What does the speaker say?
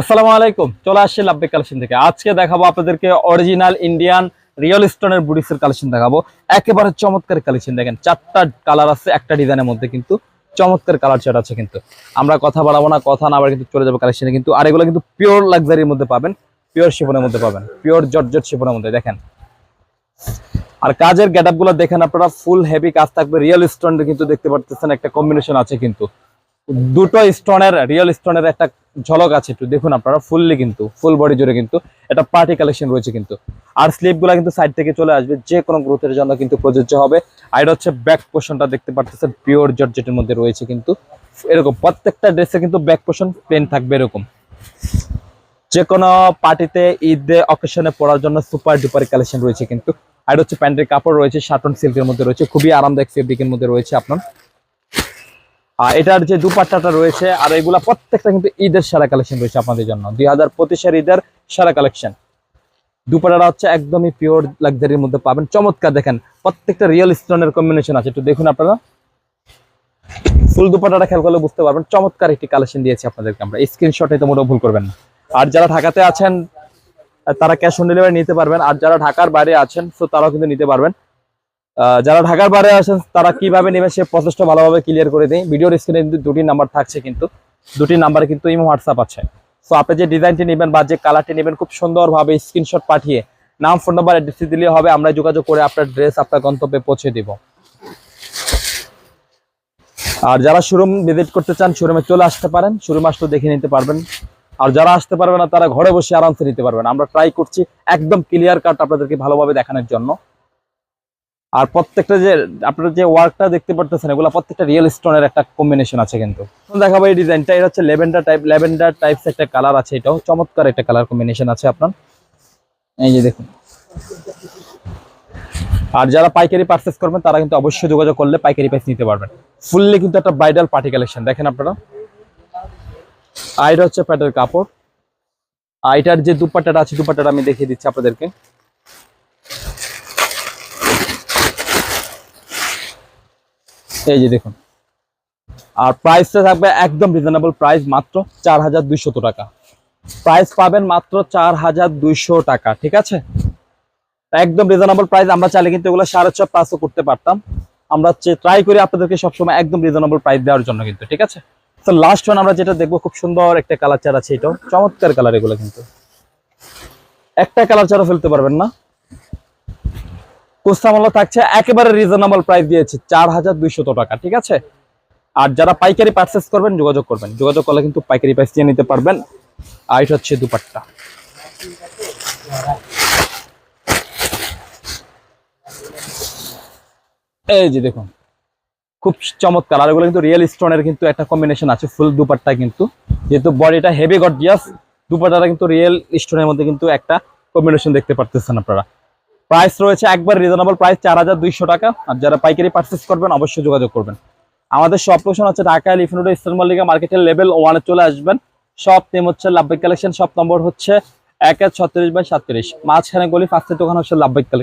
আসসালামু আলাইকুম, চলে আসছি লাভবিক কালেকশন থেকে। আজকে দেখাবো আপনাদেরকে অরিজিনাল ইন্ডিয়ান রিয়েল স্টোনের বুডিসের কালেকশন দেখাবো। একেবারে চমৎকার কালেকশন দেখেন, চারটা কালার আছে, একটা ডিজাইনের মধ্যে কিন্তু চমৎকার কালার চার্ট আছে কিন্তু। আমরা কথা বাড়াবো না, কথা না আবার কিন্তু চলে যাব কালেকশনে কিন্তু, আর এগুলো কিন্তু পিওর লাক্সারির মধ্যে পাবেন পিওর শিফনের মধ্যে পাবেন পিওর জর্জট শিফনের মধ্যে, দেখেন। আর কাজের গেট দেখেন আপনারা ফুল হেভি কাজ থাকবে রিয়েল স্টোন কিন্তু দেখতে পারতেছেন, একটা কম্বিনেশন আছে কিন্তু। দুটো স্টোনের রিয়েল স্টোনের একটা ঝলক আছে একটু, দেখুন আপনারা ফুললি কিন্তু ফুল বডি জুড়ে কিন্তু এটা পার্টি কালেকশন রয়েছে কিন্তু। আর স্লিপগুলা কিন্তু সাইড থেকে চলে আসবে, যে কোনো গ্রোথের জন্য কিন্তু প্রযোজ্য হবে। আর এটা হচ্ছে ব্যাক পোর্শনটা দেখতে পারতেছেন পিওর জর্জেটের মধ্যে রয়েছে কিন্তু। এরকম, প্রত্যেকটা ড্রেসে কিন্তু ব্যাক পোর্শন প্লেন থাকবে এরকম। যে কোনো পার্টিতে ঈদে অকেশনে পড়ার জন্য সুপার ডুপার কালেকশন রয়েছে কিন্তু। আর হচ্ছে প্যান্টের কাপড় রয়েছে শার্টন সিল্কের মধ্যে রয়েছে, খুবই আরামদায়ক ফেব্রিকের মধ্যে রয়েছে আপনার। আর এটার যে দুপাট্টাটা রয়েছে, আর এগুলা প্রত্যেকটা কিন্তু ঈদের সেরা কালেকশন রয়েছে আপনাদের জন্য। দুই হাজার পঁচিশের ঈদের সেরা কালেকশন। দুপাট্টাটা হচ্ছে একদমই পিওর লাক্সারির মধ্যে পাবেন। চমৎকার দেখেন, প্রত্যেকটা রিয়েল স্টোনের কম্বিনেশন আছে। একটু দেখুন আপনারা। ফুল দুপাট্টাটা খেয়াল করলে বুঝতে পারবেন, চমৎকার একটি কালেকশন দিয়েছি আপনাদেরকে আমরা। স্ক্রিনশটে তো মোটেও ভুল করবেন না। আর যারা ঢাকাতে আছেন, তারা ক্যাশ অন ডেলিভারি নিতে পারবেন। আর যারা ঢাকার বাইরে আছেন তো তারাও কিন্তু নিতে পারবেন। যারা ঢাকার বাইরে আছেন তারা কীভাবে নেবে সে প্রসেসটা ভালোভাবে ক্লিয়ার করে দিই ভিডিওর স্ক্রিনে কিন্তু দুটি নাম্বার থাকছে কিন্তু। দুটি নাম্বারে কিন্তু ইমো হোয়াটসঅ্যাপ আছে। সো আপনি যে ডিজাইনটি নেবেন বা যে কালারটি নেবেন, খুব সুন্দরভাবে স্ক্রিনশট পাঠিয়ে নাম ফোন নাম্বার অ্যাড্রেস দিলে হবে। আমরা যোগাযোগ করে আপনার ড্রেস আপনার গন্তব্যে পৌঁছে দিব। আর যারা শোরুম ভিজিট করতে চান শোরুমে চলে আসতে পারেন। শোরুম আসলে দেখে নিতে পারবেন। আর যারা আসতে পারবে না, তারা ঘরে বসে আরামসে নিতে পারবেন। আমরা ট্রাই করছি একদম ক্লিয়ার কাট আপনাদেরকে ভালোভাবে দেখানোর জন্য। আর প্রত্যেকটা যে, আপনারা যে ওয়ার্কটা দেখতে পারতেছেন, এগুলো প্রত্যেকটা রিয়েল স্টোনের একটা কম্বিনেশন আছে কিন্তু। দেখাবো এই ডিজাইনটা এটা হচ্ছে লেভেন্ডার টাইপ লেভেন্ডার টাইপস একটা কালার আছে এটাও। চমৎকার একটা কালার কম্বিনেশন আছে আপনার। এই যে দেখুন। আর যারা পাইকারি পারচেস করবেন, তারা কিন্তু অবশ্যই যোগাযোগ করলে পাইকারি প্রাইস নিতে পারবেন। ফুললি কিন্তু একটা ব্রাইডাল পার্টি কালেকশন দেখেন আপনারা। আর এটা হচ্ছে প্যাটের কাপড়। আর এটার যে দুপাট্টাটা আছে, দুপাট্টাটা আমি দেখিয়ে দিচ্ছি আপনাদেরকে। এই যে দেখুন। আর প্রাইসটা থাকবে একদম রিজনেবল প্রাইস মাত্র চার হাজার দুইশত টাকা। প্রাইস পাবেন মাত্র চার হাজার দুইশো টাকা, ঠিক আছে? একদম রিজনেবল প্রাইস আমরা চাইলে কিন্তু এগুলো সাড়ে ছ পাঁচও করতে পারতাম। আমরা ট্রাই করি আপনাদেরকে সবসময় একদম রিজনেবল প্রাইস দেওয়ার জন্য কিন্তু, ঠিক আছে? তো লাস্ট ওয়ান আমরা যেটা দেখব, খুব সুন্দর একটা কালার চার আছে এটাও। চমৎকার কালার এগুলো কিন্তু। একটা কালার চারও ফেলতে পারবেন না। কুস্তামূল্য থাকছে, একেবারে রিজনেবল প্রাইস দিয়েছে চার হাজার দুইশত টাকা, ঠিক আছে? আর যারা পাইকারি পারচেস করবেন, যোগাযোগ করবেন। যোগাযোগ করলে কিন্তু পাইকারি প্রাইস দিয়ে নিতে পারবেন। আর এটা হচ্ছে দুপাট্টা। এই যে দেখুন, খুব চমৎকার। আর এগুলো কিন্তু রিয়েল স্টোনের কিন্তু একটা কম্বিনেশন আছে ফুল দুপাট্টা কিন্তু। যেহেতু বডিটা হেভি গর্জিয়াস দুপাট্টাটা কিন্তু রিয়েল স্টোনের মধ্যে কিন্তু একটা কম্বিনেশন দেখতে পারতেছেন আপনারা। প্রাইস রয়েছে একবার রিজনেবল প্রাইস চার হাজার দুইশো টাকা। আর যারা পাইকারি পারচেস করবেন, অবশ্যই যোগাযোগ করবেন। আমাদের সব লোকেশন হচ্ছে ঢাকা লিফিনুড ইস্টার্ন মল্লিকা মার্কেটের লেভেল ওয়ানে চলে আসবেন। সব নেম হচ্ছে লাভবিক কালেকশন সব নম্বর হচ্ছে এক এক ছত্রিশ বাই সাতত্রিশ। মাঝখানে গলি ফার্স্টের দোকান হচ্ছে লাভবিক কালেকশন